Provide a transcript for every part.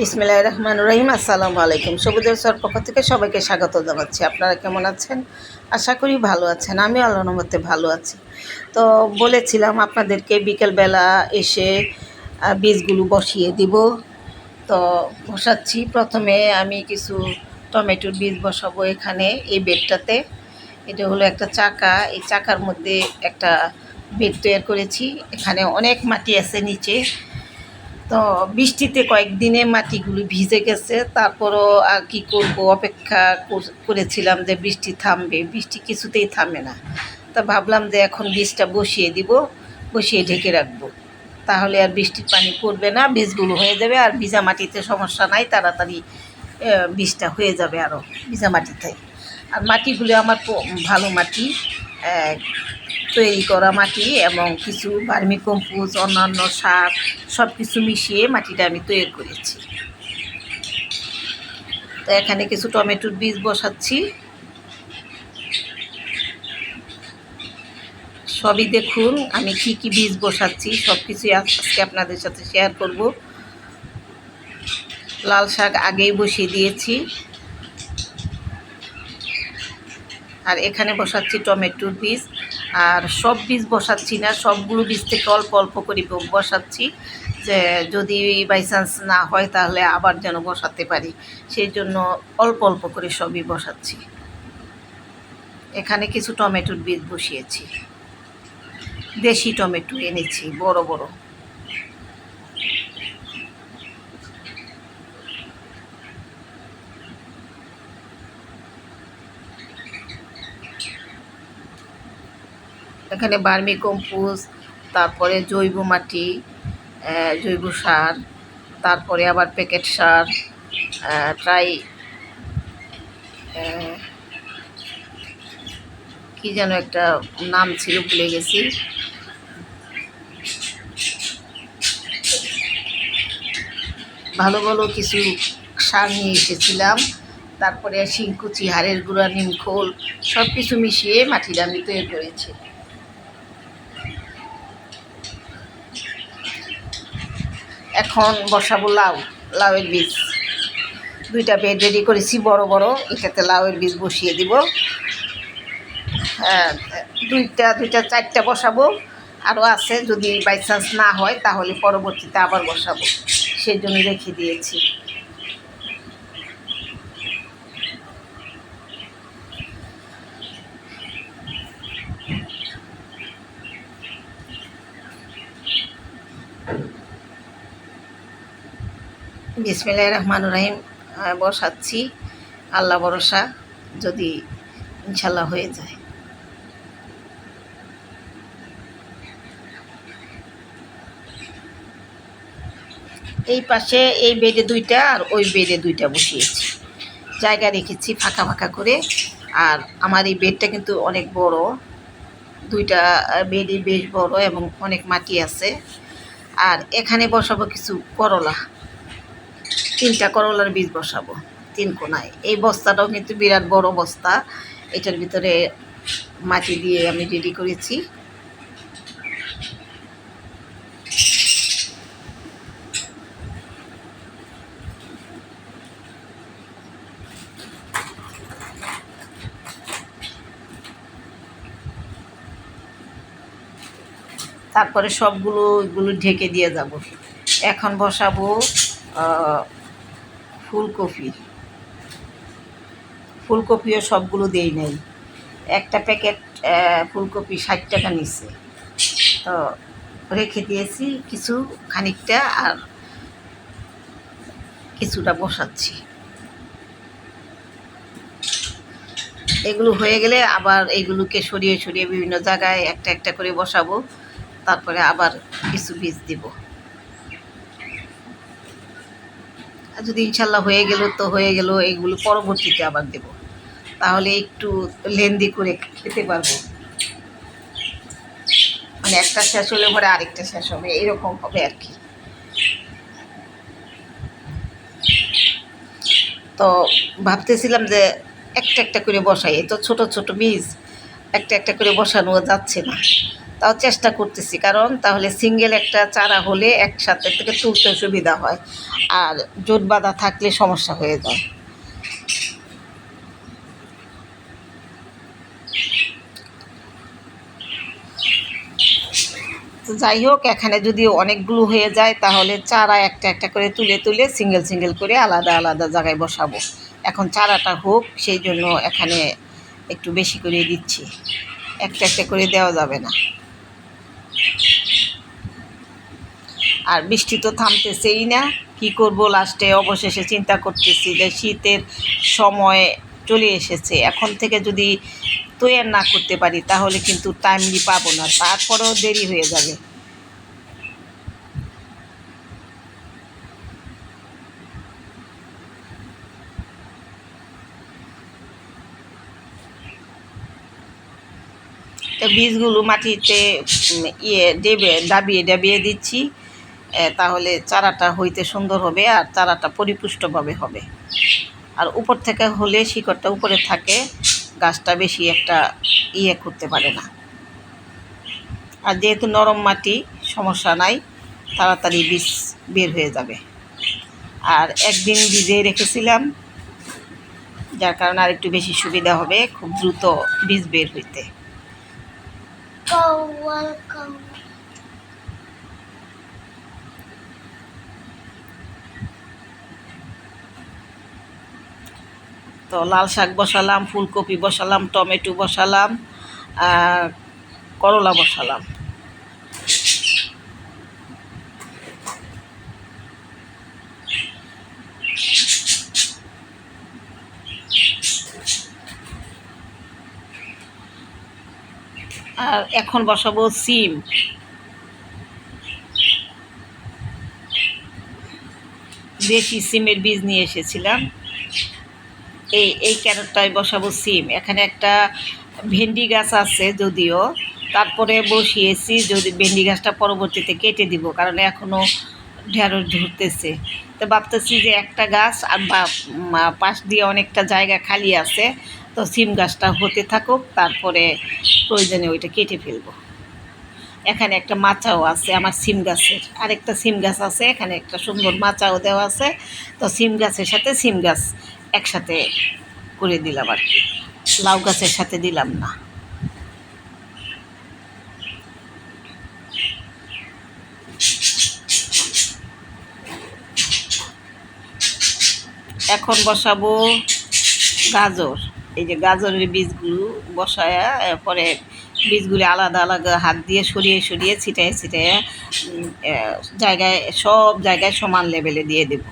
বিসমিল্লাহ রহমান রহিম। আসসালামু আলাইকুম। সবুজের সর পক্ষ থেকে সবাইকে স্বাগত জানাচ্ছি। আপনারা কেমন আছেন? আশা করি ভালো আছেন। আমি রহমতে ভালো আছি। তো বলেছিলাম আপনাদেরকে বিকেলবেলা এসে বীজগুলো বসিয়ে দিব। তো বসাচ্ছি। প্রথমে আমি কিছু টমেটোর বীজ বসাবো এখানে, এই বেডটাতে। এটা হলো একটা চাকা। এই চাকার মধ্যে একটা বেড তৈরি করেছি। এখানে অনেক মাটি আছে নিচে। তো বৃষ্টিতে কয়েকদিনে মাটিগুলো ভিজে গেছে, তারপরও আর কি করব, অপেক্ষা করেছিলাম যে বৃষ্টি থামবে, বৃষ্টি কিছুতেই থামে না। তা ভাবলাম যে এখন বীজটা বসিয়ে দিব, বসিয়ে ঢেকে রাখব। তাহলে আর বৃষ্টির পানি পড়বে না, বীজগুলো হয়ে যাবে, আর ভিজা মাটিতে সমস্যা নাই, তাড়াতাড়ি বীজটা হয়ে যাবে আরও ভিজা মাটিতে। আর মাটিগুলো আমার ভালো মাটি তৈরি করা মাটি এবং কিছু ভার্মি কম্পোজ, অন্যান্য সার সব কিছু মিশিয়ে মাটিটা আমি তৈরি করেছি। তো এখানে কিছু টমেটোর বীজ বসাচ্ছি। সবই দেখুন, আমি কি কি বীজ বসাচ্ছি সব কিছুই আজকে আপনাদের সাথে শেয়ার করব। লাল শাক আগেই বসিয়ে দিয়েছি। আর এখানে বসাচ্ছি টমেটোর বীজ। আর সব বীজ বসাচ্ছি না, সবগুলো বীজ থেকে অল্প অল্প করে বসাচ্ছি, যে যদি বাই চান্স না হয় তাহলে আবার যেন বসাতে পারি। সেই জন্য অল্প অল্প করে সবই বসাচ্ছি। এখানে কিছু টমেটোর বীজ বসিয়েছি। দেশি টমেটো এনেছি, বড় বড়। এখানে বার্মি কম্পোজ তারপরে জৈব মাটি জৈব সার, তারপরে আবার প্যাকেট সার ট্রাই কি যেন একটা নাম ছিল, ভুলে গেছি। ভালো ভালো কিছু সার নিয়ে এসেছিলাম। তারপরে শিংকুচি, হাড়ের গুঁড়া, নিমখোল সব কিছু মিশিয়ে মাটিটা আমি তৈরি করেছি। এখন বসাবো লাউ লাউয়ের বীজ। দুইটা বেড রেডি করেছি বড় বড় এটাতে লাউয়ের বীজ বসিয়ে দিব। হ্যাঁ, দুইটা দুইটা চারটা বসাবো। আরও আছে যদি বাই চান্স না হয় তাহলে পরবর্তীতে আবার বসাবো। সেই জন্য রেখে দিয়েছি। বিসমিল্লাহ রহমান রহিম বসাচ্ছি। আল্লাহ ভরসা, যদি ইনশাল্লাহ হয়ে যায়। এই পাশে, এই বেডে দুইটা আর ওই বেডে দুইটা বসিয়েছি। জায়গা রেখেছি ফাঁকা ফাঁকা করে। আর আমার এই বেডটা কিন্তু অনেক বড়। দুইটা বেডই বেশ বড় এবং অনেক মাটি আছে। আর এখানে বসাবো কিছু করলা। তিনটা করলার বীজ বসাবো, তিন কোনায়। এই বস্তাটাও কিন্তু বিরাট বড় বস্তা, এটার ভিতরে মাটি দিয়ে আমি রেডি করেছি। তারপরে সবগুলো এগুলো ঢেকে দিয়ে যাব। এখন বসাবো ফুলকপি। ফুলকপিও সবগুলো দেই নাই। একটা প্যাকেট ফুলকপি ষাট টাকা নিচ্ছে তো রেখে দিয়েছি কিছু, খানিকটা আর কিছুটা বসাচ্ছি। এগুলো হয়ে গেলে আবার এগুলোকে সরিয়ে সরিয়ে বিভিন্ন জায়গায় একটা একটা করে বসাবো। তারপরে আবার কিছু বীজ দিব আর যদি ইনশাল্লাহ হয়ে গেল তো হয়ে গেল, এগুলো পরবর্তীতে আবার দেব। তাহলে একটু লেন্দি করে খেতে পারব। মানে একটা শেষ হলে পরে আরেকটা শেষ হবে, এরকম হবে আর কি। তো ভাবতেছিলাম যে একটা একটা করে বসাই তো ছোট ছোট বীজ একটা একটা করে বসানো যাচ্ছে না। তাও চেষ্টা করতেছি, কারণ তাহলে সিঙ্গেল একটা চারা হলে একসাথে থেকে তুলতে সুবিধা হয়। আর জোট বাঁধা থাকলে সমস্যা হয়ে যায়। যাই হোক, এখানে যদি অনেকগুলো হয়ে যায়, তাহলে চারা একটা একটা করে তুলে তুলে সিঙ্গেল সিঙ্গেল করে আলাদা আলাদা জায়গায় বসাবো। এখন চারাটা হোক, সেই জন্য এখানে একটু বেশি করে দিচ্ছি। একটা একটা করে দেওয়া যাবে না। আর বৃষ্টি তো থামতেছেই না। কি করব লাস্টে অবশেষে চিন্তা করতেছি যে শীতের সময় চলে এসেছে। এখন থেকে যদি তৈয়ার না করতে পারি, তাহলে কিন্তু টাইমলি পাবো না। তারপরেও দেরি হয়ে যাবে। তো বীজগুলো মাটিতে ইয়ে দেবে ডাবিয়ে ডাবিয়ে দিচ্ছি। তাহলে চারাটা হইতে সুন্দর হবে আর চারাটা পরিপুষ্টভাবে হবে। আর উপর থেকে হলে শিকড়টা উপরে থাকে, গাছটা বেশি একটা ইয়ে করতে পারে না। আর যেহেতু নরম মাটি, সমস্যা নাই, তাড়াতাড়ি বীজ বের হয়ে যাবে। আর একদিন ভিজিয়ে রেখেছিলাম, যার কারণে আর একটু বেশি সুবিধা হবে খুব দ্রুত বীজ বের হইতে। তো লাল শাক বসালাম, ফুলকপি বসালাম, টমেটো বসালাম, আর করলা বসালাম। আর এখন বসাবো সিম। দেশি সিমের বীজ নিয়ে এসেছিলাম। এই এই ক্যারটটায় বসাবো সিম। এখানে একটা ভেন্ডি গাছ আছে যদিও, তারপরে বসিয়েছি যদি ভেন্ডি গাছটা পরবর্তীতে কেটে দিব, কারণ এখনও ঢেঁড়স ধরতেছে। তো ভাবতেছি যে একটা গাছ আর বা পাশ দিয়ে অনেকটা জায়গা খালি আছে, তো সিম গাছটা হতে থাকুক, তারপরে প্রয়োজনে ওইটা কেটে ফেলব। এখানে একটা মাচাও আছে আমার সিম গাছের। আরেকটা সিম গাছ আছে, এখানে একটা সুন্দর মাচাও দেওয়া আছে। তো সিম গাছের সাথে সিম গাছ একসাথে করে দিলাম আর কি। লাউ গাছের সাথে দিলাম না। এখন বসাবো গাজর। এই যে গাজরের বীজগুলো বসায়া পরে বীজগুলি আলাদা আলাদা হাত দিয়ে সরিয়ে সরিয়ে ছিটায় ছিটায় জায়গায়, সব জায়গায় সমান লেভেলে দিয়ে দেব।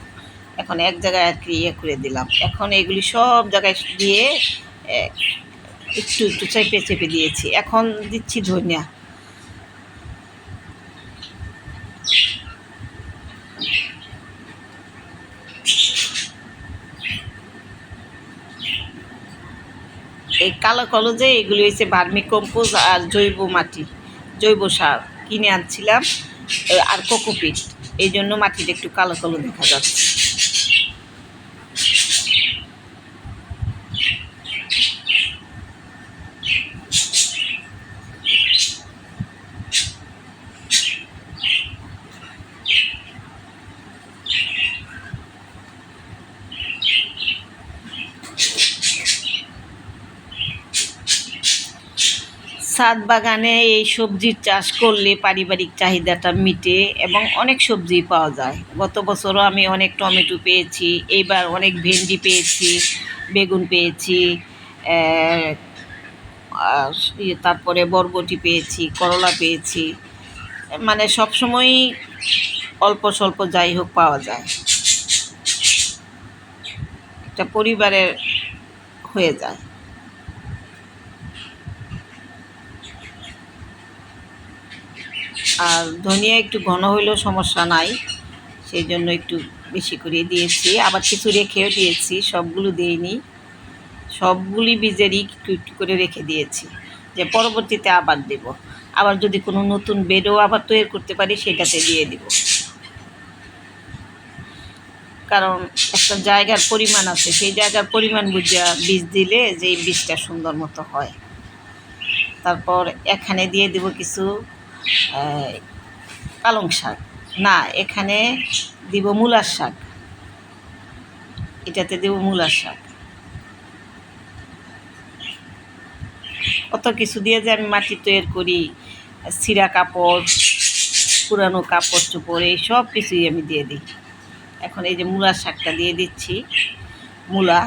এখন এক জায়গায় আর কি ইয়ে করে দিলাম। এখন এগুলি সব জায়গায় দিয়ে একটু একটু চেপে চেপে দিয়েছি। এখন দিচ্ছি ধনিয়া। এই কালো কালো যে এগুলি হচ্ছে ভার্মি কম্পোজ আর জৈব মাটি, জৈব সার কিনে আনছিলাম, আর কোকোপিট। এই জন্য মাটিটা একটু কালো কালো দেখা যাচ্ছে। ছাদ বাগানে এই সবজির চাষ করলে পারিবারিক চাহিদাটা মিটে এবং অনেক সবজি পাওয়া যায়। গত বছরও আমি অনেক টমেটো পেয়েছি, এইবার অনেক ভেন্ডি পেয়েছি, বেগুন পেয়েছি ইয়ে তারপরে বরবটি পেয়েছি, করলা পেয়েছি। মানে সবসময়ই অল্প স্বল্প যাই হোক পাওয়া যায়। একটা পরিবারের হয়ে যায়। আর ধনিয়া একটু ঘন হইলেও সমস্যা নাই সেই জন্য একটু বেশি করে দিয়েছি। আবার কিছু রেখেও দিয়েছি, সবগুলো দিইনি। সবগুলি বীজেরই একটু একটু করে রেখে দিয়েছি, যে পরবর্তীতে আবার দেব। আবার যদি কোনো নতুন বেডও আবার তৈরি করতে পারি, সেটাতে দিয়ে দিব। কারণ একটা জায়গার পরিমাণ আছে, সেই জায়গার পরিমাণ বুঝা বীজ দিলে যে বীজটা সুন্দর মতো হয়। তারপর এখানে দিয়ে দেব কিছু পালং শাক। না, এখানে দিব মূলার শাক। এটাতে দেব মূলার শাক। কত কিছু দিয়ে যে আমি মাটি তৈরি করি, সিরা কাপড়, পুরানো কাপড় চোপড়, এই সব কিছুই আমি দিয়ে দিই। এখন এই যে মূলার শাকটা দিয়ে দিচ্ছি, মূলা।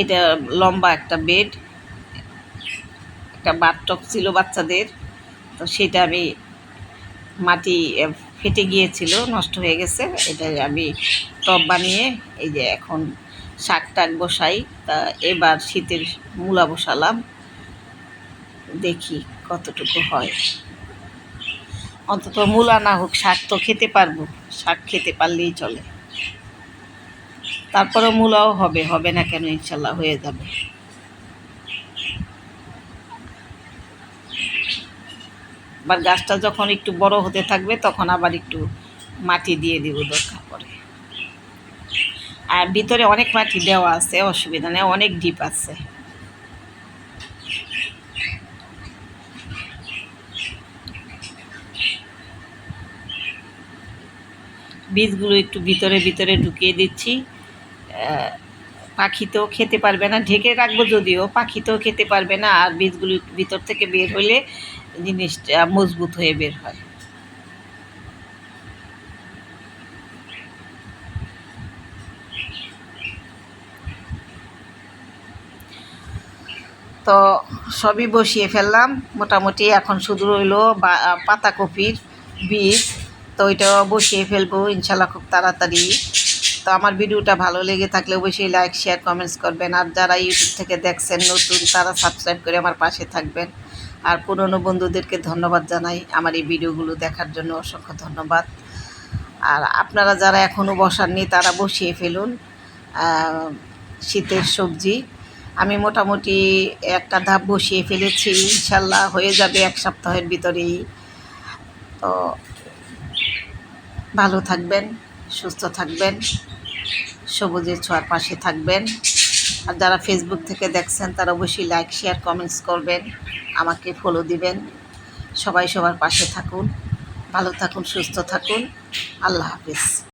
এটা লম্বা একটা বেড, একটা বাথটব ছিল বাচ্চাদের, তো সেটা আমি মাটি ফেটে গিয়েছিল, নষ্ট হয়ে গেছে। এটা আমি টব বানিয়ে, এই যে এখন শাক টাক বসাই। তা এবার শীতের মূলা বসালাম। দেখি কতটুকু হয়। অন্তত মূলা না হোক, শাক তো খেতে পারব। শাক খেতে পারলেই চলে। তারপরে মূলাও হবে হবে না কেন, ইনশাল্লাহ হয়ে যাবে। আবার গাছটা যখন একটু বড় হতে থাকবে, তখন আবার একটু মাটি দিয়ে দিব দরকার পড়ে। আর ভিতরে অনেক মাটি দেওয়া আছে, অসুবিধা নেই, অনেক ডিপ আছে। বীজগুলো একটু ভিতরে ভিতরে ঢুকিয়ে দিচ্ছি। পাখি তো খেতে পারবে না, ঢেকে রাখব যদিও, পাখি তো খেতে পারবে না, আর বীজগুলো ভিতর থেকে বের হলে জিনিসটা মজবুত হয়ে বের হয়। তো সবই বসিয়ে ফেললাম। মোটামুটি এখন শুধু রইল পাতাকপির বীজ। তো ওইটাও বসিয়ে ফেলব ইনশাল্লাহ খুব তাড়াতাড়ি। তো আমার ভিডিওটা ভালো লেগে থাকলে অবশ্যই লাইক শেয়ার কমেন্টস করবেন। আর যারা ইউটিউব থেকে দেখছেন, নতুন, তারা সাবস্ক্রাইব করে আমার পাশে থাকবেন। আর পুরনো বন্ধুদেরকে ধন্যবাদ জানাই। আমার এই ভিডিওগুলো দেখার জন্য অসংখ্য ধন্যবাদ। আর আপনারা যারা এখনও বসাননি, তারা বসিয়ে ফেলুন শীতের সবজি। আমি মোটামুটি একটা ধাপ বসিয়ে ফেলেছি। ইনশাল্লাহ হয়ে যাবে এক সপ্তাহের ভিতরেই। তো ভালো থাকবেন, সুস্থ থাকবেন, সবুজের ছোঁয়ার পাশে থাকবেন। আর যারা ফেসবুক থেকে দেখছেন, তারা অবশ্যই লাইক শেয়ার কমেন্টস করবেন, আমাকে ফলো দিবেন। সবাই সবার পাশে থাকুন, ভালো থাকুন, সুস্থ থাকুন। আল্লাহ হাফিজ।